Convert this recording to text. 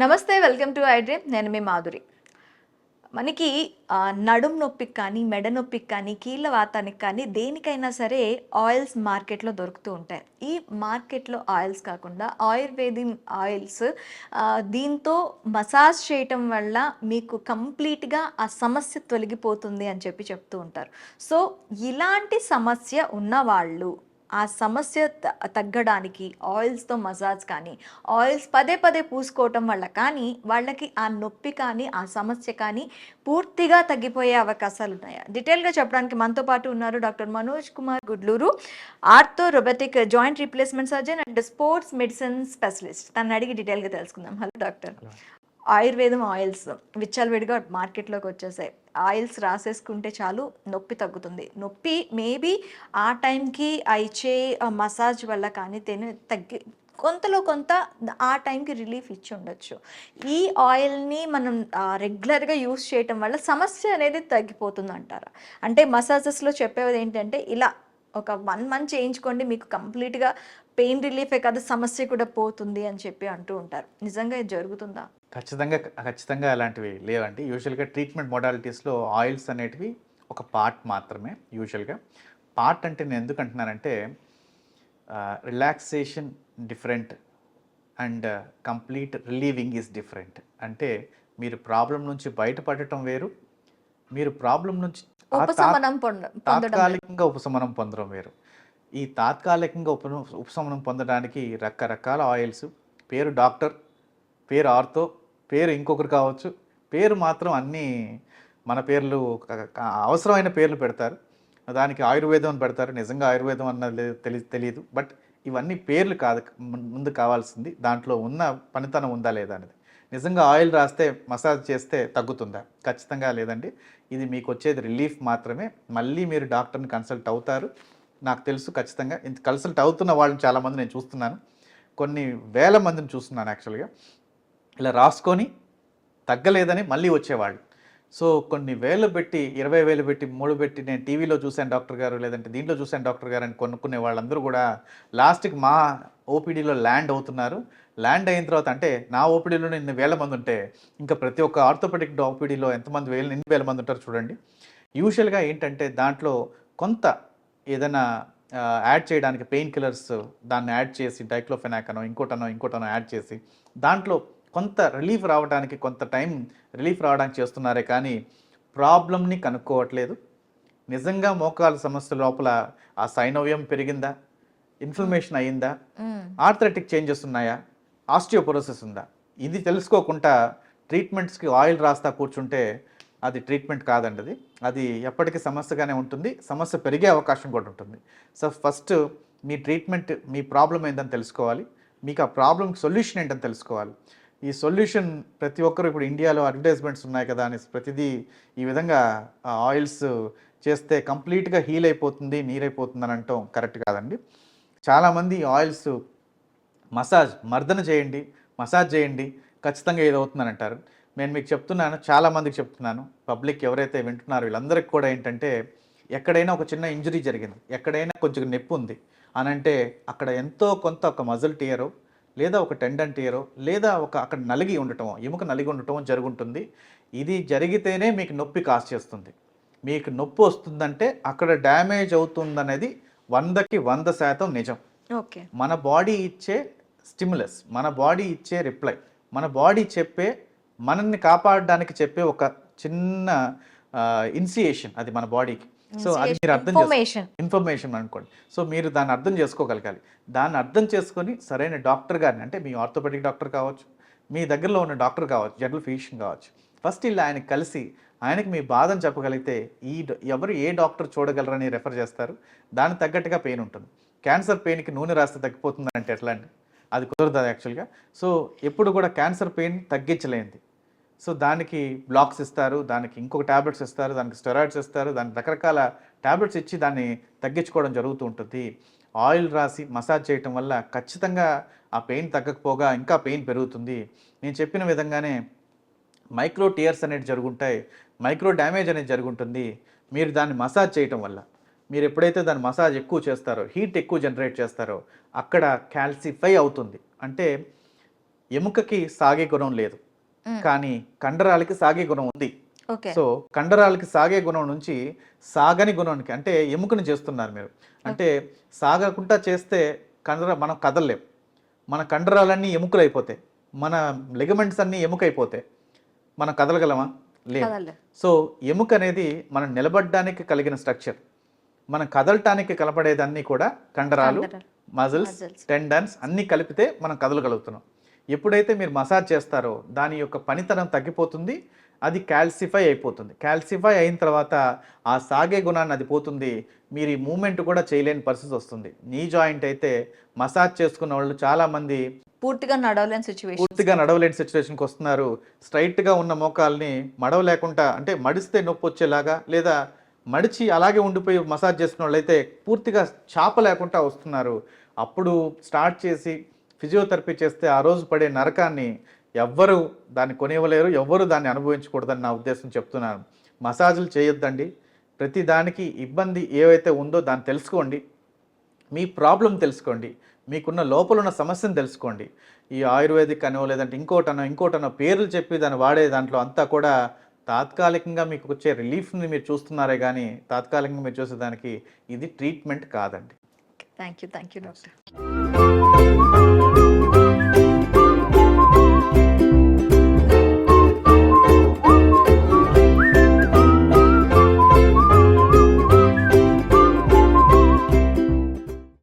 నమస్తే welcome to iDream నేను మీ మాధురి. మనకి నడుం నొప్పికి కానీ మెడ నొప్పికి కానీ కీళ్ళ వాతానికి కానీ దేనికైనా సరే ఆయిల్స్ మార్కెట్లో దొరుకుతూ ఉంటాయి. ఈ మార్కెట్లో ఆయిల్స్ కాకుండా ఆయుర్వేదిక్ ఆయిల్స్ దీంతో మసాజ్ చేయటం వల్ల మీకు కంప్లీట్గా ఆ సమస్య తొలగిపోతుంది అని చెప్పి చెప్తూ ఉంటారు. సో ఇలాంటి సమస్య ఉన్నవాళ్ళు ఆ సమస్య త- తగ్గడానికి ఆయిల్స్తో మసాజ్ కానీ ఆయిల్స్ పదే పదే పూసుకోవటం వల్ల కానీ వాళ్ళకి ఆ నొప్పి కానీ ఆ సమస్య కానీ పూర్తిగా తగ్గిపోయే అవకాశాలు ఉన్నాయా? డీటెయిల్గా చెప్పడానికి మనతో పాటు ఉన్నారు doctor Manoj Kumar Gudluru ortho robotic joint replacement surgeon and sports medicine specialist. తను అడిగి డీటెయిల్గా తెలుసుకుందాం. Hello doctor. ఆయుర్వేదం ఆయిల్స్ విచ్చలవిడిగా మార్కెట్లోకి వచ్చేసాయి. ఆయిల్స్ రాసేసుకుంటే చాలు నొప్పి తగ్గుతుంది. నొప్పి మేబీ ఆ టైంకి ఆ ఇచ్చే మసాజ్ వల్ల కానీ తేనే తగ్గి కొంతలో కొంత ఆ టైంకి రిలీఫ్ ఇచ్చి ఉండొచ్చు. ఈ ఆయిల్ని మనం రెగ్యులర్గా యూస్ చేయటం వల్ల సమస్య అనేది తగ్గిపోతుంది అంటారా అంటే మసాజెస్లో చెప్పేది ఏంటంటే ఇలా ఒక వన్ మంత్ చేయించుకోండి మీకు కంప్లీట్గా పెయిన్ రిలీఫే కాదు సమస్య కూడా పోతుంది అని చెప్పి అంటూ ఉంటారు. నిజంగా ఇది జరుగుతుందా? ఖచ్చితంగా ఖచ్చితంగా అలాంటివి లేవండి. యూజువల్గా ట్రీట్మెంట్ మోడాలిటీస్లో ఆయిల్స్ అనేటివి ఒక పార్ట్ మాత్రమే యూజువల్గా పార్ట్ అంటే నేను ఎందుకు అంటున్నానంటే relaxation different and complete relieving is different అంటే మీరు ప్రాబ్లం నుంచి బయటపడటం వేరు మీరు ప్రాబ్లం నుంచి తాత్కాలికంగా ఉపశమనం పొందడం వేరు. ఈ తాత్కాలికంగా ఉప ఉపశమనం పొందడానికి రకరకాల ఆయిల్స్ పేరు డాక్టర్ పేరు ఆర్తో పేరు ఇంకొకరు కావచ్చు. పేరు మాత్రం అన్నీ మన పేర్లు అవసరమైన పేర్లు పెడతారు. దానికి ఆయుర్వేదం అని పెడతారు. నిజంగా ఆయుర్వేదం అన్నది తెలి తెలియదు బట్ ఇవన్నీ పేర్లు కాదు ముందు కావాల్సింది. దాంట్లో ఉన్న పనితనం ఉందా లేదా అనేది. నిజంగా ఆయిల్ రాస్తే మసాజ్ చేస్తే తగ్గుతుందా? ఖచ్చితంగా లేదండి. ఇది మీకు వచ్చేది రిలీఫ్ మాత్రమే. మళ్ళీ మీరు డాక్టర్ని కన్సల్ట్ అవుతారు. నాకు తెలుసు ఖచ్చితంగా. ఇంత కన్సల్ట్ అవుతున్న వాళ్ళని చాలామంది నేను చూస్తున్నాను. కొన్ని వేల మందిని చూస్తున్నాను యాక్చువల్గా. ఇలా రాసుకొని తగ్గలేదని మళ్ళీ వచ్చేవాళ్ళు. సో కొన్ని వేలు పెట్టి ఇరవై వేలు పెట్టి మూడు పెట్టి నేను టీవీలో చూశాను డాక్టర్ గారు లేదంటే దీంట్లో చూశాను డాక్టర్ గారు అని కొనుక్కునే వాళ్ళందరూ కూడా లాస్ట్కి మా ఓపీడీలో ల్యాండ్ అవుతున్నారు. ల్యాండ్ అయిన తర్వాత అంటే నా ఓపీడీలో ఇన్ని వేల మంది ఉంటే ఇంకా ప్రతి ఒక్క ఆర్థోపెడిక్ ఓపీడీలో ఎంతమంది వేలు ఎన్ని వేల మంది ఉంటారు చూడండి. యూజువల్గా ఏంటంటే దాంట్లో కొంత ఏదైనా యాడ్ చేయడానికి పెయిన్ కిల్లర్స్ దాన్ని యాడ్ చేసి డైక్లోఫెనాక్ అనో ఇంకోటనో ఇంకోటనో యాడ్ చేసి దాంట్లో కొంత రిలీఫ్ రావడానికి కొంత టైం రిలీఫ్ రావడానికి చేస్తున్నారే కానీ ప్రాబ్లమ్ని కనుక్కోవట్లేదు. నిజంగా మోకాల సమస్య లోపల ఆ సైనోవ్యం పెరిగిందా? ఇన్ఫ్లమేషన్ అయ్యిందా. ఆర్థరెటిక్ చేంజెస్ ఉన్నాయా? ఆస్టియోపొరోసిస్ ఉందా? ఇది తెలుసుకోకుండా ట్రీట్మెంట్స్కి ఆయిల్ రాస్తా కూర్చుంటే అది ట్రీట్మెంట్ కాదండి అది. అది ఎప్పటికీ సమస్యగానే ఉంటుంది. సమస్య పెరిగే అవకాశం కూడా ఉంటుంది. సో ఫస్ట్ మీ ట్రీట్మెంట్ మీ ప్రాబ్లం ఏంటని తెలుసుకోవాలి. మీకు ఆ ప్రాబ్లంకి సొల్యూషన్ ఏంటని తెలుసుకోవాలి. ఈ సొల్యూషన్ ప్రతి ఒక్కరు ఇప్పుడు ఇండియాలో అడ్వర్టైజ్మెంట్స్ ఉన్నాయి కదా అని ప్రతిదీ ఈ విధంగా ఆయిల్స్ చేస్తే కంప్లీట్గా హీల్ అయిపోతుంది నీరైపోతుంది అని అంటాం. కరెక్ట్ కాదండి. చాలామంది ఆయిల్స్ మసాజ్ మర్దన చేయండి మసాజ్ చేయండి ఖచ్చితంగా ఏదో అవుతుందని అంటారు. నేను మీకు చెప్తున్నాను చాలామందికి చెప్తున్నాను. పబ్లిక్ ఎవరైతే వింటున్నారో వీళ్ళందరికీ కూడా ఏంటంటే ఎక్కడైనా ఒక చిన్న ఇంజరీ జరిగింది. ఎక్కడైనా కొంచెం నొప్పి ఉంది అని అంటే అక్కడ ఎంతో కొంత ఒక మజిల్ టీయరో లేదా ఒక టెండన్ టీయరో లేదా ఒక అక్కడ నలిగి ఉండటమో ఎముక నలిగి ఉండటమో జరుగుంటుంది. ఇది జరిగితేనే మీకు నొప్పి కాస్ చేస్తుంది. మీకు నొప్పి వస్తుందంటే అక్కడ డ్యామేజ్ అవుతుందనేది వందకి వంద శాతం నిజం. ఓకే. మన బాడీ ఇచ్చే స్టిమ్యులస్ మన బాడీ ఇచ్చే రిప్లై మన బాడీ చెప్పే మనల్ని కాపాడడానికి చెప్పే ఒక చిన్న ఇన్సియేషన్ అది మన బాడీకి. సో అది మీరు అర్థం చేసుకో ఇన్ఫర్మేషన్. అనుకోండి. సో మీరు దాన్ని అర్థం చేసుకోగలగాలి. దాన్ని అర్థం చేసుకొని సరైన డాక్టర్ గారిని అంటే మీ ఆర్థోపెడిక్ డాక్టర్ కావచ్చు మీ దగ్గరలో ఉన్న డాక్టర్ కావచ్చు జనరల్ ఫిజిషియన్ కావచ్చు ఫస్ట్ ఇలా ఆయనకి కలిసి ఆయనకి మీ బాధను చెప్పగలిగితే ఈ ఎవరు ఏ డాక్టర్ చూడగలరని రెఫర్ చేస్తారు. దానికి తగ్గట్టుగా పెయిన్ ఉంటుంది. క్యాన్సర్ పెయిన్కి నూనె రాస్తే తగ్గిపోతుంది అంటే ఎట్లా అండి? అది కుదరదు యాక్చువల్గా. సో ఎప్పుడు కూడా క్యాన్సర్ పెయిన్ తగ్గించలేంది సో దానికి బ్లాక్స్ ఇస్తారు దానికి ఇంకొక ట్యాబ్లెట్స్ ఇస్తారు దానికి స్టెరాయిడ్స్ ఇస్తారు దానికి రకరకాల ట్యాబ్లెట్స్ ఇచ్చి దాన్ని తగ్గించుకోవడం జరుగుతూ ఉంటుంది ఆయిల్ రాసి మసాజ్ చేయటం వల్ల ఖచ్చితంగా ఆ పెయిన్ తగ్గకపోగా ఇంకా పెయిన్ పెరుగుతుంది. నేను చెప్పిన విధంగానే మైక్రో టీయర్స్ అనేవి జరుగుంటాయి మైక్రో డ్యామేజ్ అనేది జరుగుంటుంది. మీరు దాన్ని మసాజ్ చేయటం వల్ల మీరు ఎప్పుడైతే దాన్ని మసాజ్ ఎక్కువ చేస్తారో హీట్ ఎక్కువ జనరేట్ చేస్తారో అక్కడ క్యాల్సిఫై అవుతుంది. అంటే ఎముకకి సాగే గుణం లేదు. కానీ కండరాలకి సాగే గుణం ఉంది. సో కండరాలకి సాగే గుణం నుంచి సాగని గుణానికి అంటే ఎముకను చేస్తున్నారు మీరు. అంటే సాగకుండా చేస్తే కండర మనం కదలలేం. మన కండరాలన్నీ ఎముకలు అయిపోతాయి మన లెగమెంట్స్ అన్నీ ఎముకైపోతాయి. మనం కదలగలమా? లేదు సో ఎముక అనేది మనం నిలబడడానికి కలిగిన స్ట్రక్చర్. మనం కదలటానికి కలపడేదన్నీ కూడా కండరాలు. మజిల్స్. టెండన్స్ అన్నీ కలిపితే మనం కదలగలుగుతున్నాం. ఎప్పుడైతే మీరు మసాజ్ చేస్తారో దాని యొక్క పనితనం తగ్గిపోతుంది అది క్యాల్సిఫై అయిపోతుంది. క్యాల్సిఫై అయిన తర్వాత ఆ సాగే గుణాన్ని అది పోతుంది. మీరు ఈ మూమెంట్ కూడా చేయలేని పరిస్థితి వస్తుంది. నీ జాయింట్ అయితే మసాజ్ చేసుకున్న వాళ్ళు చాలామంది పూర్తిగా నడవలేని సిచ్యువేషన్ పూర్తిగా నడవలేని సిచ్యువేషన్కి వస్తున్నారు. స్ట్రైట్గా ఉన్న మోకాల్ని మడవలేకుండా అంటే మడిస్తే నొప్పి వచ్చేలాగా లేదా మడిచి అలాగే ఉండిపోయి మసాజ్ చేసుకున్న వాళ్ళైతే పూర్తిగా చాప లేకుండా వస్తున్నారు. అప్పుడు స్టార్ట్ చేసి ఫిజియోథెరపీ చేస్తే ఆ రోజు పడే నరకాన్ని ఎవ్వరు దాన్ని కొనివ్వలేరు ఎవ్వరు దాన్ని అనుభవించకూడదని నా ఉద్దేశం చెప్తున్నాను. మసాజులు చేయొద్దండి. ప్రతి దానికి ఇబ్బంది ఏవైతే ఉందో దాన్ని తెలుసుకోండి. మీ ప్రాబ్లం తెలుసుకోండి. మీకున్న లోపల ఉన్న సమస్యను తెలుసుకోండి. ఈ ఆయుర్వేదిక్ అనో లేదంటే ఇంకోటనో ఇంకోటనో పేర్లు చెప్పి దాన్ని వాడే దాంట్లో అంతా కూడా తాత్కాలికంగా మీకు వచ్చే రిలీఫ్ని మీరు చూస్తున్నారే కానీ తాత్కాలికంగా మీరు చూసేదానికి ఇది ట్రీట్మెంట్ కాదండి. Thank you thank you doctor.